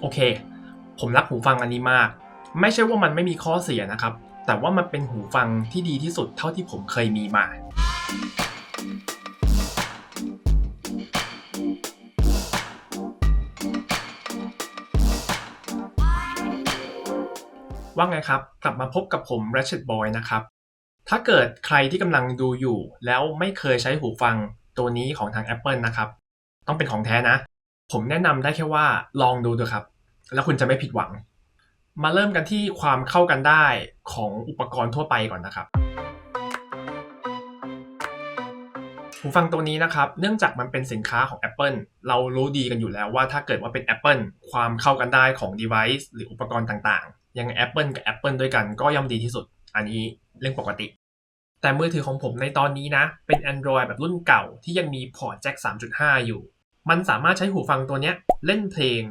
โอเค ผมรักหูฟังอันนี้มาก ไม่ใช่ว่ามันไม่มีข้อเสียนะครับ แต่ว่ามันเป็นหูฟังที่ดีที่สุดเท่าที่ผมเคยมีมา ว่าไงครับ กลับมาพบกับผม Ratchet Boy นะครับ ถ้าเกิดใครที่กำลังดูอยู่ แล้วไม่เคยใช้หูฟังตัวนี้ของทาง Apple นะครับ ต้องเป็นของแท้นะผมแนะนำได้แค่ว่าลองดูดูครับ แล้วคุณจะไม่ผิดหวัง มาเริ่มกันที่ความเข้ากันได้ของอุปกรณ์ทั่วไปก่อนนะครับหูฟังตัวนี้นะครับ เนื่องจากมันเป็นสินค้าของ Apple เรารู้ดีกันอยู่แล้วว่าถ้าเกิดว่าเป็น Apple ความเข้ากันได้ของ device หรืออุปกรณ์ต่างๆ ยังไง Apple กับ Apple ด้วยกันก็ย่อมดีที่สุด อันนี้เรื่องปกติ แต่มือถือของผมในตอนนี้นะ เป็น Android แบบรุ่นเก่าที่ยังมีพอร์ตแจ็ค3.5 อยู่ มันสามารถใช้หูฟังตัวเนี้ยเล่นเพลง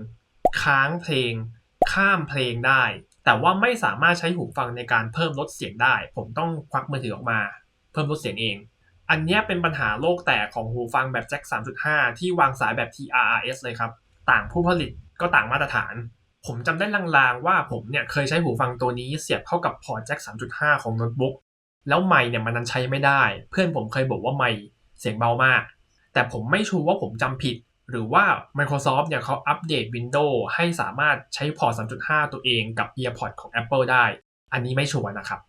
ค้างเพลง ข้ามเพลงได้ แต่ว่าไม่สามารถใช้หูฟังในการเพิ่มลดเสียงได้ ผมต้องควักมือถือออกมา เพิ่มลดเสียงเอง อันนี้เป็นปัญหาโลกแตกของหูฟังแบบแจ็ค3.5 ที่วางสายแบบ TRRS เลยครับ ต่างผู้ผลิตก็ต่างมาตรฐาน ผมจำได้ลางๆว่าผมเนี่ยเคยใช้หูฟังตัวนี้เสียบเข้ากับพอร์ตแจ็ค3.5 ของโน้ตบุ๊กแล้วไมค์เนี่ยมันนั้นใช้ไม่ได้ เพื่อนผมเคยบอกว่าไมค์เสียงเบามาก แต่ผมไม่ชัวร์ว่าผมจำผิด หรือว่า Microsoft เนี่ยเขาอัปเดต Windows ให้สามารถใช้พอร์ต 3.5 ตัวเองกับ EarPod ของ Apple ได้ อันนี้ไม่ชัวร์นะครับ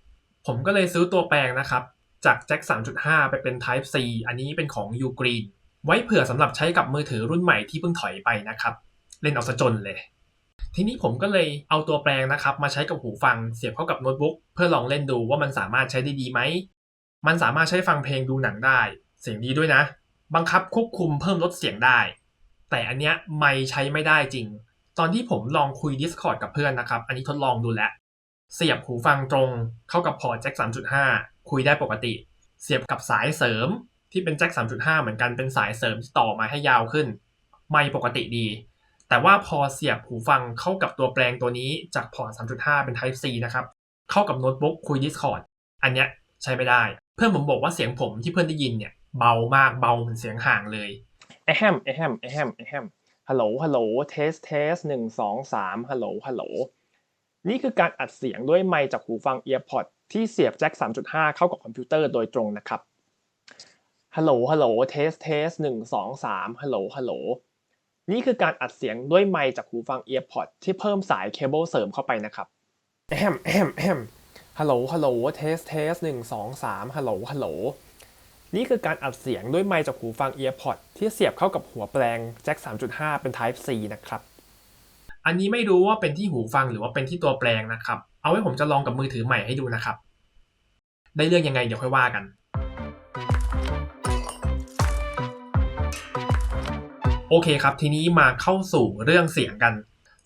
ผมก็เลยซื้อตัวแปลงนะครับ จากแจ็ค3.5 ไปเป็น Type C อันนี้เป็นของ Ugreen ไว้เผื่อสำหรับใช้กับมือถือรุ่นใหม่ที่เพิ่งถอยไปนะครับ เล่นเอาซะจนเลย ทีนี้ผมก็เลยเอาตัวแปลงนะครับ มาใช้กับหูฟังเสียบเข้ากับโน้ตบุ๊กเพื่อลองเล่นดูว่ามันสามารถใช้ได้ดีไหมมันสามารถใช้ฟังเพลงดูหนังได้ เสียงดีด้วยนะ บังคับควบคุมเพิ่มลดเสียงได้ แต่อันเนี้ยไม่ใช้ไม่ได้จริง ตอนที่ผมลองคุย Discord กับเพื่อนนะครับ อันนี้ทดลองดูแล้วเสียบหูฟังตรงเข้ากับพอร์ตแจ็ค3.5 คุยได้ปกติ เสียบกับสายเสริมที่เป็นแจ็ค3.5 เหมือนกันเป็นสายเสริมที่ต่อมาให้ยาวขึ้น ไม่ปกติดี แต่ว่าพอเสียบหูฟังเข้ากับตัวแปลงตัวนี้จากพอร์ต3.5 เป็น Type C นะครับ เข้ากับโน้ตบุ๊กคุย Discord อันเนี้ยใช้ไม่ได้ เพื่อนผมบอกว่าเสียงผมที่เพื่อนได้ยินเนี่ยเบามากเบาเหมือนเสียงห่างเลย อแฮมไอแฮมไอแฮมไอแฮมฮัลโหลฮัลโหลเทสเทสหนึ่งสองสามฮัลโหลฮัลโหลนี่คือการอัดเสียงด้วยไมค์จากหูฟัง EarPod ที่เสียบแจ็ค3.5 เข้ากับคอมพิวเตอร์โดยตรงนะครับฮัลโหลฮัลโหลเทสเทสหนึ่งสองสามฮัลโหลฮัลโหลนี่คือการอัดเสียงด้วยไมค์จากหูฟัง EarPod ที่เพิ่มสายเคเบิลเสริมเข้าไปนะครับแฮมแฮมแฮมฮัลโหลฮัลโหลเทสเทสหนึ่งสองสามฮัลโหลฮัลโหล นี่คือการอัดเสียงด้วยไมค์จากหูฟัง EarPod ที่เสียบเข้ากับหัวแปลงแจ็ค 3.5 เป็น Type C นะครับ อันนี้ไม่รู้ว่าเป็นที่หูฟังหรือว่าเป็นที่ตัวแปลงนะครับ เอาไว้ผมจะลองกับมือถือใหม่ให้ดูนะครับ ได้เรื่องยังไงเดี๋ยวค่อยว่ากันโอเคครับ ทีนี้มาเข้าสู่เรื่องเสียงกัน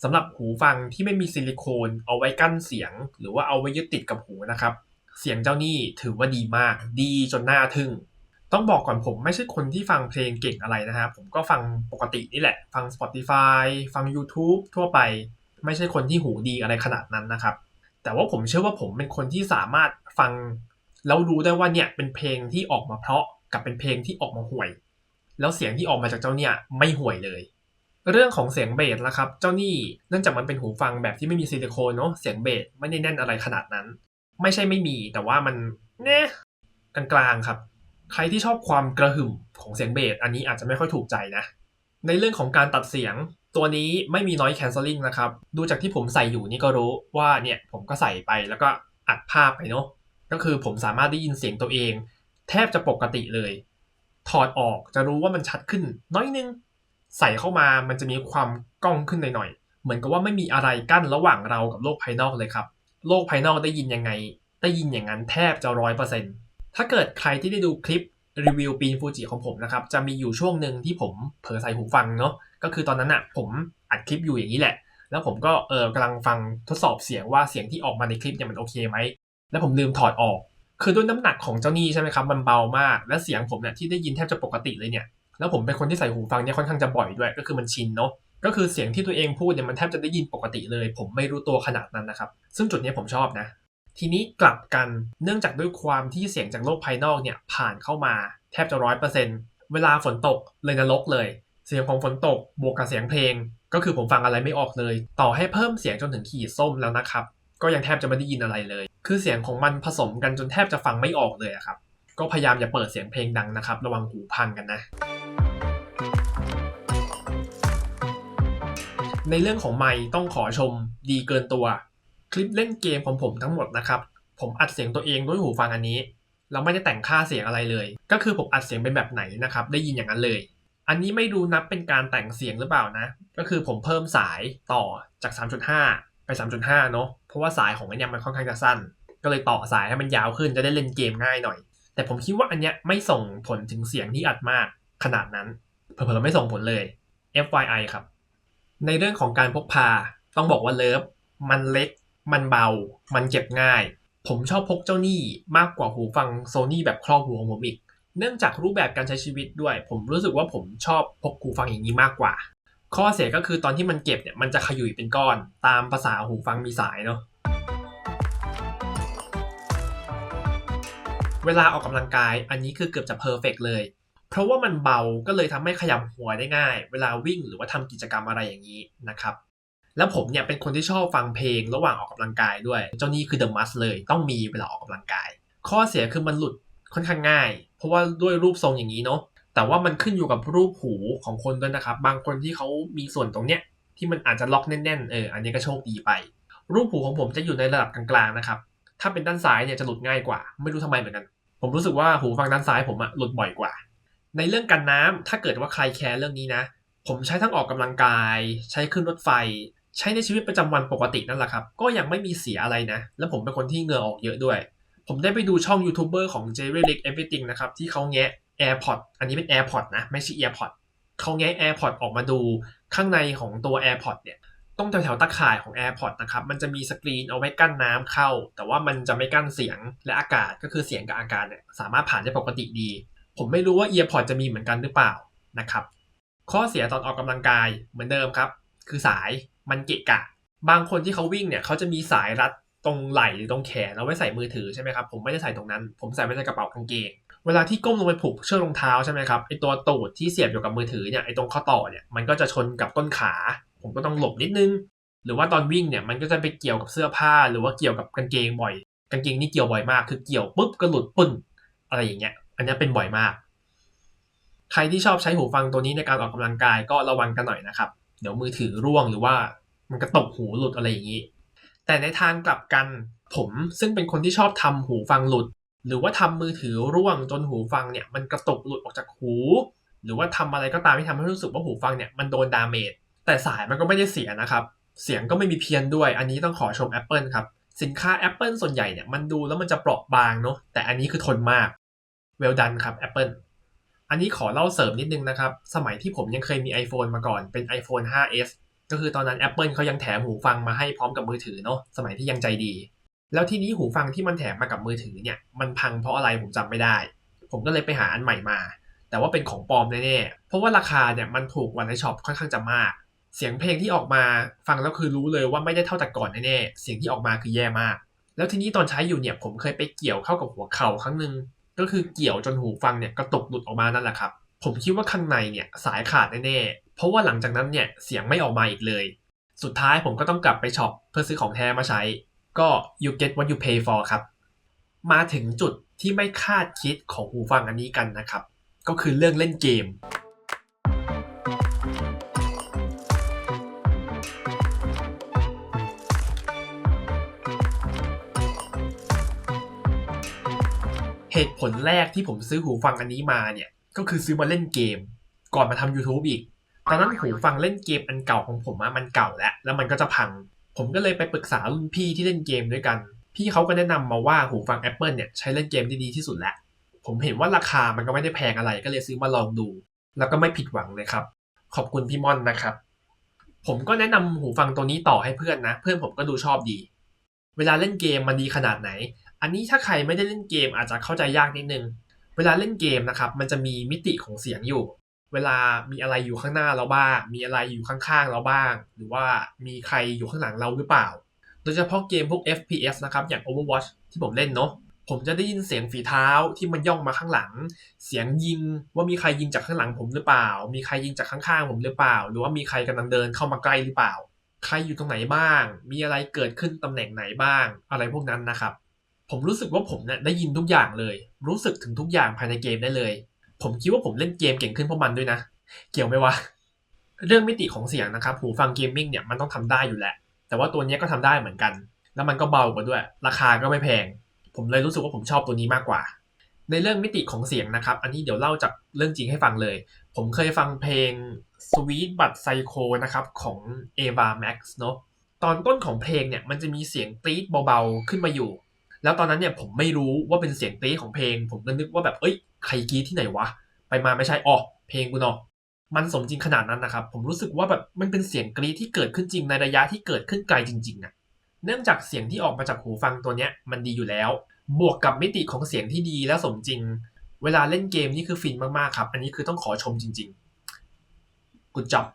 สำหรับหูฟังที่ไม่มีซิลิโคนเอาไว้กั้นเสียง หรือว่าเอาไว้ยึดติดกับหูนะครับ เสียงเจ้านี่ถือว่าดีมาก ดีจนน่าทึ่ง ต้องบอกก่อนผมไม่ใช่คนที่ฟังเพลงเก่งอะไรนะครับผมก็ฟังปกตินี่แหละ ฟัง Spotify ฟัง YouTube ทั่วไป ไม่ใช่คนที่หูดีอะไรขนาดนั้นนะครับ แต่ว่าผมเชื่อว่าผมเป็นคนที่สามารถฟัง แล้วรู้ได้ว่าเนี่ยเป็นเพลงที่ออกมาเพราะกับเป็นเพลงที่ออกมาห่วย แล้วเสียงที่ออกมาจากเจ้าเนี่ยไม่ห่วยเลย เรื่องของเสียงเบสนะครับ เจ้านี่เนื่องจากมันเป็นหูฟังแบบที่ไม่มีซิลิโคนเนาะเสียงเบสไม่ได้แน่นอะไรขนาดนั้น ไม่ใช่ไม่มีแต่ว่ามันเนี่ยกลางๆครับ ใครที่ชอบความกระหึ่มของเสียงเบสอันนี้อาจจะไม่ค่อยถูกใจนะ ในเรื่องของการตัดเสียงตัวนี้ไม่มี noise cancelling นะครับ ดูจากที่ผมใส่อยู่นี่ก็รู้ว่าเนี่ยผมก็ใส่ไปแล้วก็อัดภาพไปเนาะก็คือผมสามารถได้ยินเสียงตัวเอง แทบจะปกติเลย ถอดออกจะรู้ว่ามันชัดขึ้น น้อยนึง ใส่เข้ามามันจะมีความก้องขึ้นหน่อยๆเหมือนกับว่าไม่มีอะไรกั้นระหว่างเรากับโลกภายนอกเลยครับ โลกภายนอกได้ยินยังไง ได้ยินอย่างนั้นแทบจะร้อยเปอร์เซ็นต์ ถ้าเกิดใครที่ได้ดูคลิปรีวิวปีนฟูจิของผมนะครับ จะมีอยู่ช่วงหนึ่งที่ผมเผลอใส่หูฟังเนาะก็คือตอนนั้นอะผมอัดคลิปอยู่อย่างนี้แหละ แล้วผมก็เออกำลังฟังทดสอบเสียงว่าเสียงที่ออกมาในคลิปเนี่ยมันโอเคไหมแล้วผมลืมถอดออก คือด้วยน้ำหนักของเจ้านี่ใช่ไหมครับมันเบามาก และเสียงผมเนี่ยที่ได้ยินแทบจะปกติเลยเนี่ยแล้วผมเป็นคนที่ใส่หูฟังเนี่ยค่อนข้างจะบ่อยด้วย ก็คือมันชินเนาะก็คือเสียงที่ตัวเองพูดเนี่ยมันแทบจะได้ยินปกติเลย ผมไม่รู้ตัวขนาดนั้นนะครับ ซึ่งจุดนี้ผมชอบนะ ทีนี้กลับกันเนื่องจากด้วยความที่เสียงจากโลกภายนอกเนี่ยผ่านเข้ามาแทบจะร้อยเปอร์เซ็นต์เวลาฝนตกเลยนรกเลย เสียงของฝนตกบวกกับเสียงเพลง ก็คือผมฟังอะไรไม่ออกเลย ต่อให้เพิ่มเสียงจนถึงขีดส้มแล้วนะครับ ก็ยังแทบจะไม่ได้ยินอะไรเลย คือเสียงของมันผสมกันจนแทบจะฟังไม่ออกเลยครับก็พยายามอย่าเปิดเสียงเพลงดังนะครับ ระวังหูพังกันนะ ในเรื่องของไมค์ต้องขอชมดีเกินตัว คลิปเล่นเกมของผมทั้งหมดนะครับ ผมอัดเสียงตัวเองด้วยหูฟังอันนี้ เราไม่ได้แต่งค่าเสียงอะไรเลย ก็คือผมอัดเสียงเป็นแบบไหนนะครับ ได้ยินอย่างนั้นเลย อันนี้ไม่ดูนับเป็นการแต่งเสียงหรือเปล่านะ ก็คือผมเพิ่มสายต่อจาก 3.5 ไป 3.5 เนอะเพราะว่าสายของอันนี้มันค่อนข้างจะสั้น ก็เลยต่อสายให้มันยาวขึ้นจะได้เล่นเกมง่ายหน่อย แต่ผมคิดว่าอันเนี้ยไม่ส่งผลถึงเสียงที่อัดมากขนาดนั้น เผลอๆไม่ส่งผลเลย FYI ครับ ในเรื่องของการพกพา ต้องบอกว่าเลิฟมันเล็ก มันเบา มันเก็บง่าย ผมชอบพกเจ้านี่มากกว่าหูฟังโซนี่แบบครอบหูของผมอีก เนื่องจากรูปแบบการใช้ชีวิตด้วย ผมรู้สึกว่าผมชอบพกหูฟังอย่างนี้มากกว่า ข้อเสียก็คือตอนที่มันเก็บเนี่ยมันจะขยุ่ยเป็นก้อน ตามภาษาหูฟังมีสายเนาะเวลาออกกำลังกายอันนี้คือเกือบจะเพอร์เฟกเลย เพราะว่ามันเบาก็เลยทำให้ขยับหัวได้ง่าย เวลาวิ่งหรือว่าทำกิจกรรมอะไรอย่างนี้นะครับ แล้วผมเนี่ยเป็นคนที่ชอบฟังเพลงระหว่างออกกำลังกายด้วย เจ้านี่คือ The Must เลยต้องมีเวลาออกกำลังกาย ข้อเสียคือมันหลุดค่อนข้างง่าย เพราะว่าด้วยรูปทรงอย่างนี้เนาะแต่ว่ามันขึ้นอยู่กับรูปหูของคนด้วยนะครับ บางคนที่เขามีส่วนตรงเนี้ยที่มันอาจจะล็อกแน่นๆเอออันนี้ก็โชคดีไป รูปหูของผมจะอยู่ในระดับกลางๆนะครับถ้าเป็นด้านซ้ายเนี่ยจะหลุดง่ายกว่า ไม่รู้ทำไมเหมือนกัน ผมรู้สึกว่าหูฟังด้านซ้ายผมอะหลุดบ่อยกว่า ในเรื่องกันน้ำถ้าเกิดว่าใครแคร์เรื่องนี้นะ ผมใช้ทั้งออกกำลังกาย ใช้ขึ้นรถไฟ ใช้ในชีวิตประจำวันปกตินั่นแหละครับ ก็ยังไม่มีเสียอะไรนะ แล้วผมเป็นคนที่เหงื่อออกเยอะด้วย ผมได้ไปดูช่องยูทูบเบอร์ของ j e r y l i c Everything นะครับ ที่เขาแงะ AirPod อันนี้เป็น AirPod นะ ไม่ใช่ AirPod เขาแงะ AirPod ออกมาดูข้างในของตัว AirPod เนี่ยต้องแถวๆตะข่ายของ AirPod นะครับมันจะมีสกรีนเอาไว้กั้นน้ำเข้า แต่ว่ามันจะไม่กั้นเสียงและอากาศก็คือเสียงกับอากาศเนี่ยสามารถผ่านได้ปกติดี ผมไม่รู้ว่า EarPod จะมีเหมือนกันหรือเปล่านะครับข้อเสียตอนออกกำลังกายเหมือนเดิมครับ คือสาย มันเกะกะ บางคนที่เขาวิ่งเนี่ยเขาจะมีสายรัดตรงไหล่หรือตรงแขนเอาไว้ใส่มือถือใช่ไหมครับผมไม่ได้ใส่ตรงนั้น ผมใส่ไว้ในกระเป๋ากางเกงเวลาที่ก้มลงไปผูกเชือกรองเท้าใช่ไหมครับไอตัวตูดที่เสียบอยู่กับมือถือเนี่ยไอตรงข้อต่อเนี่ยมันก็จะชนกับต้นขา ผมก็ต้องหลบนิดนึง หรือว่าตอนวิ่งเนี่ยมันก็จะไปเกี่ยวกับเสื้อผ้า หรือว่าเกี่ยวกับกางเกงบ่อย กางเกงนี่เกี่ยวบ่อยมากคือเกี่ยวปุ๊บก็หลุดปึ้นอะไรอย่างเงี้ย อันนี้เป็นบ่อยมาก ใครที่ชอบใช้หูฟังตัวนี้ในการออกกำลังกายก็ระวังกันหน่อยนะครับ เดี๋ยวมือถือร่วงหรือว่ามันกระตกหูหลุดอะไรอย่างนี้ แต่ในทางกลับกันผมซึ่งเป็นคนที่ชอบทำหูฟังหลุด หรือว่าทำมือถือร่วงจนหูฟังเนี่ยมันกระตกหลุดออกจากหู หรือว่าทำอะไรก็ตามที่ทำให้รู้สึกว่าหูฟังเนี่ยมันโดนดาเมจแต่สายมันก็ไม่ได้เสียนะครับ เสียงก็ไม่มีเพี้ยนด้วย อันนี้ต้องขอชม Apple ครับ สินค้า Apple ส่วนใหญ่เนี่ยมันดูแล้วมันจะเปราะบางเนาะแต่อันนี้คือทนมาก well done ครับ Apple อันนี้ขอเล่าเสริมนิดนึงนะครับ สมัยที่ผมยังเคยมี iPhone มาก่อนเป็น iPhone 5s ก็คือตอนนั้น Apple เขายังแถมหูฟังมาให้พร้อมกับมือถือเนาะสมัยที่ยังใจดี แล้วที่นี้หูฟังที่มันแถมมากับมือถือเนี่ยมันพังเพราะอะไรผมจำไม่ได้ ผมก็เลยไปหาอันใหม่มา แต่ว่าเป็นของปลอมแน่ๆเพราะว่าราคาเนี่ยมันถูกกว่าในช็อปค่อนข้างจะมาก เสียงเพลงที่ออกมาฟังแล้วคือรู้เลยว่าไม่ได้เท่าแต่ก่อนแน่ๆเสียงที่ออกมาคือแย่มาก แล้วทีนี้ตอนใช้อยู่เนี่ยผมเคยไปเกี่ยวเข้ากับหัวเข่าครั้งหนึ่ง ก็คือเกี่ยวจนหูฟังเนี่ยกระตุกหลุดออกมานั่นแหละครับ ผมคิดว่าข้างในเนี่ยสายขาดแน่ๆ เพราะว่าหลังจากนั้นเนี่ยเสียงไม่ออกมาอีกเลย สุดท้ายผมก็ต้องกลับไปช็อปเพื่อซื้อของแท้มาใช้ ก็ you get what you pay for ครับ มาถึงจุดที่ไม่คาดคิดของหูฟังอันนี้กันนะครับ ก็คือเรื่องเล่นเกม เหตุผลแรกที่ผมซื้อหูฟังอันนี้มาเนี่ย ก็คือซื้อมาเล่นเกม ก่อนมาทำ YouTube อีก ตอนนั้นหูฟังเล่นเกมอันเก่าของผมอะมันเก่าแล้ว แล้วมันก็จะพัง ผมก็เลยไปปรึกษารุ่นพี่ที่เล่นเกมด้วยกัน พี่เขาก็แนะนำมาว่าหูฟัง Apple เนี่ยใช้เล่นเกมได้ดีที่สุดแล้ว ผมเห็นว่าราคามันก็ไม่ได้แพงอะไร ก็เลยซื้อมาลองดู แล้วก็ไม่ผิดหวังเลยครับ ขอบคุณพี่ม่อนนะครับ ผมก็แนะนำหูฟังตัวนี้ต่อให้เพื่อนนะ เพื่อนผมก็ดูชอบดี เวลาเล่นเกมมันดีขนาดไหน อันนี้ถ้าใครไม่ได้เล่นเกมอาจจะเข้าใจยากนิดนึง เวลาเล่นเกมนะครับ มันจะมีมิติของเสียงอยู่ เวลามีอะไรอยู่ข้างหน้าเราบ้าง มีอะไรอยู่ข้างๆเราบ้าง หรือว่ามีใครอยู่ข้างหลังเราหรือเปล่า โดยเฉพาะเกมพวก FPS นะครับอย่าง Overwatch ที่ผมเล่นเนาะผมจะได้ยินเสียงฝีเท้าที่มันย่องมาข้างหลัง เสียงยิงว่ามีใครยิงจากข้างหลังผมหรือเปล่า มีใครยิงจากข้างๆผมหรือเปล่า หรือว่ามีใครกำลังเดินเข้ามาใกล้หรือเปล่า ใครอยู่ตรงไหนบ้าง มีอะไรเกิดขึ้นตำแหน่งไหนบ้าง อะไรพวกนั้นนะครับ ผมรู้สึกว่าผมเนี่ยได้ยินทุกอย่างเลย รู้สึกถึงทุกอย่างภายในเกมได้เลย ผมคิดว่าผมเล่นเกมเก่งขึ้นเพราะมันด้วยนะ เกี่ยวไหมวะ เรื่องมิติของเสียงนะครับ หูฟังเกมมิ่งเนี่ยมันต้องทำได้อยู่แหละ แต่ว่าตัวนี้ก็ทำได้เหมือนกัน แล้วมันก็เบากว่าด้วย ราคาก็ไม่แพง ผมเลยรู้สึกว่าผมชอบตัวนี้มากกว่า ในเรื่องมิติของเสียงนะครับ อันนี้เดี๋ยวเล่าจากเรื่องจริงให้ฟังเลย ผมเคยฟังเพลง Sweet But Psycho นะครับของ Ava Max เนอะตอนต้นของเพลงเนี่ยมันจะมีเสียงกรี๊ดเบาๆขึ้นมาอยู่ แล้วตอนนั้นเนี่ยผมไม่รู้ว่าเป็นเสียงกรี๊ดของเพลง ผมก็นึกว่าแบบเอ้ยใครกรีที่ไหนวะ ไปมาไม่ใช่อ๋อเพลงกูเนาะมันสมจริงขนาดนั้นนะครับ ผมรู้สึกว่าแบบมันเป็นเสียงกรีที่เกิดขึ้นจริงในระยะที่เกิดขึ้นไกลจริงๆอะเนื่องจากเสียงที่ออกมาจากหูฟังตัวเนี้ยมันดีอยู่แล้ว บวกกับมิติของเสียงที่ดีและสมจริง เวลาเล่นเกมนี่คือฟินมากๆครับ อันนี้คือต้องขอชมจริงๆ good job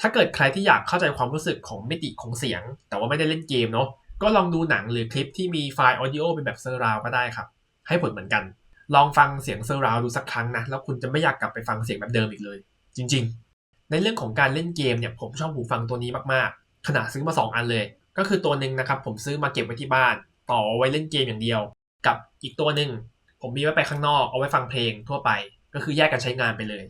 ถ้าเกิดใครที่อยากเข้าใจความรู้สึกของมิติของเสียง แต่ว่าไม่ได้เล่นเกมเนาะ ก็ลองดูหนังหรือคลิปที่มีไฟล์ออดิโอเป็นแบบเซอร์ราวก็ได้ครับ ให้ผลเหมือนกัน ลองฟังเสียงเซอร์ราวดูสักครั้งนะ แล้วคุณจะไม่อยากกลับไปฟังเสียงแบบเดิมอีกเลย จริง ๆ ในเรื่องของการเล่นเกมเนี่ยผมชอบหูฟังตัวนี้มากๆ ขนาดซื้อมาสองอันเลย ก็คือตัวหนึ่งนะครับผมซื้อมาเก็บไว้ที่บ้าน ต่อไว้เล่นเกมอย่างเดียว กับอีกตัวหนึ่งผมมีไว้ไปข้างนอกเอาไว้ฟังเพลงทั่วไป ก็คือแยกกันใช้งานไปเลย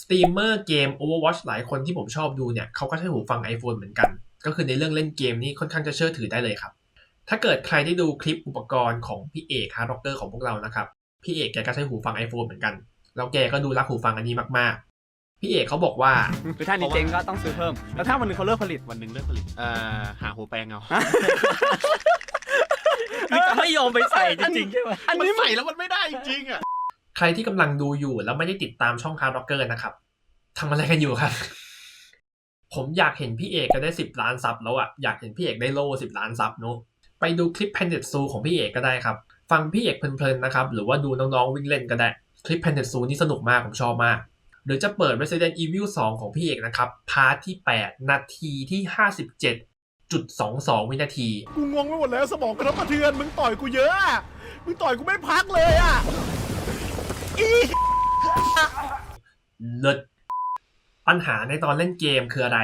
สตรีมเมอร์เกม Overwatch หลายคนที่ผมชอบดูเนี่ยเขาก็ใช้หูฟัง iPhone เหมือนกัน ก็คือในเรื่องเล่นเกมนี่ค่อนข้างจะเชื่อถือได้เลยครับ ถ้าเกิดใครได้ดูคลิปอุปกรณ์ของพี่เอกฮาร์ด็อกเตอร์ของพวกเรานะครับ พี่เอกแกก็ใช้หูฟัง iPhone เหมือนกัน แล้วแกก็ดูรักหูฟังอันนี้มากๆ พี่เอกเขาบอกว่าคือถ้านี้เจ๊งก็ต้องซื้อเพิ่ม แล้วถ้าวันหนึงเขาเลิกผลิตวันหนึ่งเลิกผลิตเอ่อหาหัวแปลงเอาคือจะไม่ยอมไปใส่จริงๆใช่ไหมอันนี้ใส่แล้วมันไม่ได้จริงๆอะ ใครที่กำลังดูอยู่แล้วไม่ได้ติดตามช่องฮาร์ด็อกเกอร์นะครับทำอะไรกันอยู่ครับ ผมอยากเห็นพี่เอกก็ได้สิบล้านซับแล้วอะอยากเห็นพี่เอกได้โล่สิบล้านซับเนอะไปดูคลิปแพนเด t ซูของพี่เอกก็ได้ครับ ฟังพี่เอกเพลินๆนะครับ หรือว่าดูน้องๆวิ่งเล่นก็ได้ คลิปแพนเด t ซูนี่สนุกมาก ผมชอบมาก หรือจะเปิด Resident Evil 2 ของพี่เอกนะครับ พาร์ทที่ 8 นาทีที่ 57.22 วินาที กูงงไปหมดแล้วสมองกระทบกระเทือน มึงต่อยกูเยอะอะมึงต่อยกูไม่พักเลยอะเลิศ ปัญหาในตอนเล่นเกมคืออะไร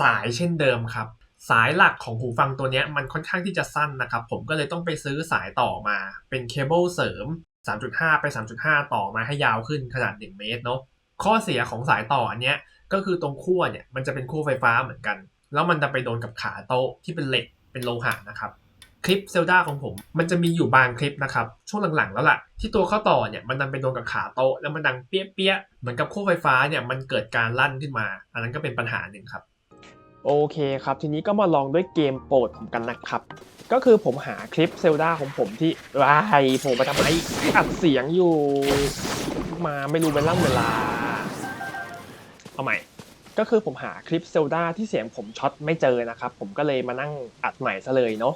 สายเช่นเดิมครับ สายหลักของหูฟังตัวนี้มันค่อนข้างที่จะสั้นนะครับ ผมก็เลยต้องไปซื้อสายต่อมา เป็นเคเบิลเสริม 3.5 ไป 3.5 ต่อมาให้ยาวขึ้นขนาด 1 เมตรเนาะข้อเสียของสายต่ออันเนี้ยก็คือตรงขั้วเนี่ยมันจะเป็นขั้วไฟฟ้าเหมือนกัน แล้วมันจะไปโดนกับขาโต๊ะที่เป็นเหล็กเป็นโลหะนะครับ คลิปเซลดาของผม มันจะมีอยู่บางคลิปนะครับ ช่วงหลังๆแล้วล่ะ ที่ตัวข้อต่อเนี่ยมันดันไปโดนกับขาโต๊ะแล้วมันดังเปี้ยๆเหมือนกับขั้วไฟฟ้าเนี่ยมันเกิดการลั่นขึ้นมา อันนั้นก็เป็นปัญหาหนึ่งครับ โอเคครับ ทีนี้ก็มาลองด้วยเกมโปรดผมกันนะครับ ก็คือผมหาคลิปเซลดาของผมที่วายผมไปทำไมอัดเสียงอยู่มาไม่รู้เวลาเวลาเอาใหม่ก็คือผมหาคลิปเซลดาที่เสียงผมช็อตไม่เจอนะครับ ผมก็เลยมานั่งอัดใหม่ซะเลยเนาะ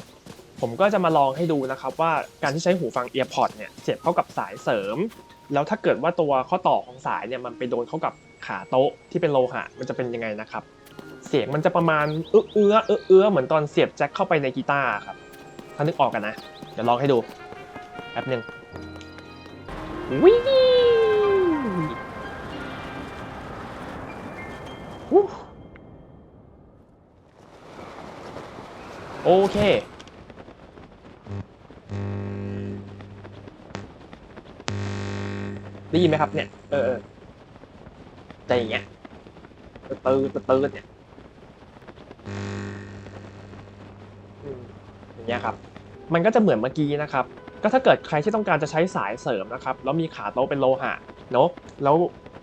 ผมก็จะมาลองให้ดูนะครับว่าการที่ใช้หูฟัง EarPod เนี่ยเสียบเข้ากับสายเสริม แล้วถ้าเกิดว่าตัวข้อต่อของสายเนี่ยมันไปโดนเข้ากับขาโต๊ะที่เป็นโลหะมันจะเป็นยังไงนะครับ เสียงมันจะประมาณเอื้อเอื้อเอื้อเอื้อเหมือนตอนเสียบแจ็คเข้าไปในกีตาร์ครับถ้านึกออกกันนะ เดี๋ยวลองให้ดูแป๊บหนึ่งวิ่งโอเค ได้ยินไหมครับ เนี่ย เออใจอย่างเงี้ยตืดตืดตืดเนี่ยอืมอย่างเงี้ยครับ มันก็จะเหมือนเมื่อกี้นะครับ ก็ถ้าเกิดใครที่ต้องการจะใช้สายเสริมนะครับ แล้วมีขาโต๊ะเป็นโลหะเนาะแล้ว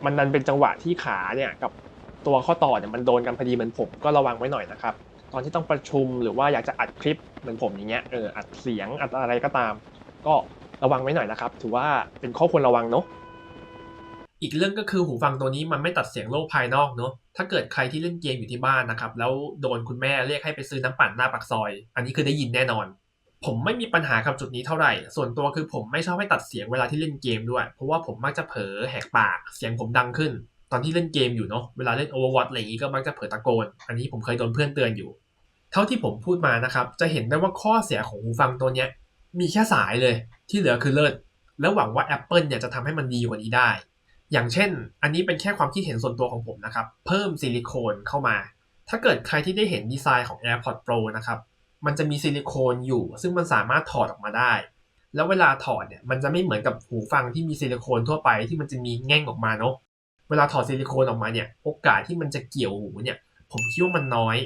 มันนันเป็นจังหวะที่ขาเนี่ยกับตัวข้อต่อเนี่ยมันโดนกันพอดีเหมือนผมก็ระวังไว้หน่อยนะครับ ตอนที่ต้องประชุมหรือว่าอยากจะอัดคลิปเหมือนผมอย่างเงี้ยเอออัดเสียงอัดอะไรก็ตาม ก็ระวังไว้หน่อยนะครับ ถือว่าเป็นข้อควรระวังเนาะ อีกเรื่องก็คือหูฟังตัวนี้มันไม่ตัดเสียงโลกภายนอกเนอะถ้าเกิดใครที่เล่นเกมอยู่ที่บ้านนะครับ แล้วโดนคุณแม่เรียกให้ไปซื้อน้ำปั่นหน้าปากซอย อันนี้คือได้ยินแน่นอน ผมไม่มีปัญหากับจุดนี้เท่าไหร่ ส่วนตัวคือผมไม่ชอบให้ตัดเสียงเวลาที่เล่นเกมด้วย เพราะว่าผมมักจะเผลอแหกปาก เสียงผมดังขึ้น ตอนที่เล่นเกมอยู่เนาะ เวลาเล่น Overwatch อะไรอย่างนี้ก็มักจะเผลอตะโกน อันนี้ผมเคยโดนเพื่อนเตือนอยู่ เท่าที่ผมพูดมานะครับ จะเห็นได้ว่าข้อเสียของหูฟังตัวเนี้ยมีแค่สายเลย ที่เหลือคือเลิศ แล้วหวังว่า Apple เนี่ยจะทำให้มันดีกว่านี้ได้ อย่างเช่น อันนี้เป็นแค่ความคิดเห็นส่วนตัวของผมนะครับ เพิ่มซิลิโคนเข้ามา ถ้าเกิดใครที่ได้เห็นดีไซน์ของ AirPods Pro นะครับ มันจะมีซิลิโคนอยู่ ซึ่งมันสามารถถอดออกมาได้ แล้วเวลาถอดเนี่ย มันจะไม่เหมือนกับหูฟังที่มีซิลิโคนทั่วไปที่มันจะมีแง่งออกมาเนาะ เวลาถอดซิลิโคนออกมาเนี่ย โอกาสที่มันจะเกี่ยวหูเนี่ย ผมคิดว่ามันน้อย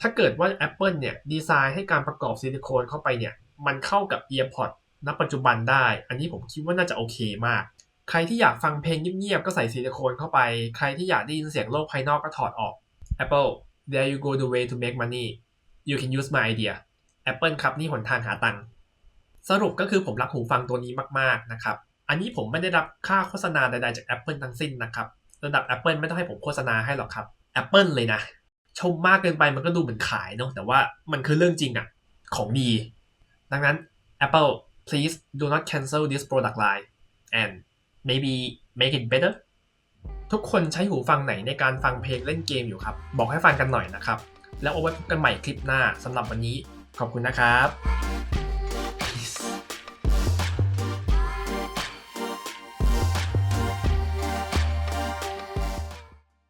ถ้าเกิดว่า Apple เนี่ยดีไซน์ให้การประกอบซิลิโคนเข้าไปเนี่ย มันเข้ากับ EarPods ณปัจจุบันได้ อันนี้ผมคิดว่าน่าจะโอเคมาก ใครที่อยากฟังเพลงเงียบๆ ก็ใส่ซิลิโคนเข้าไป ใครที่อยากได้ยินเสียงโลกภายนอกก็ถอดออก Apple there you go the way to make money you can use my idea Apple ครับนี่หนทางหาตังค์สรุปก็คือผมรักหูฟังตัวนี้มากๆนะครับ อันนี้ผมไม่ได้รับค่าโฆษณาใดๆจาก Apple ทั้งสิ้นนะครับ ระดับ Apple ไม่ต้องให้ผมโฆษณาให้หรอกครับ Apple เลยนะ ชมมากเกินไปมันก็ดูเหมือนขายเนาะ แต่ว่ามันคือเรื่องจริงอะของดี ดังนั้น Apple please do not cancel this product line and maybe make it better ทุกคนใช้หูฟังไหนในการฟังเพลงเล่นเกมอยู่ครับ บอกให้ฟังกันหน่อยนะครับ แล้วเอาไว้พบกันใหม่คลิปหน้าสำหรับวันนี้ ขอบคุณนะครับ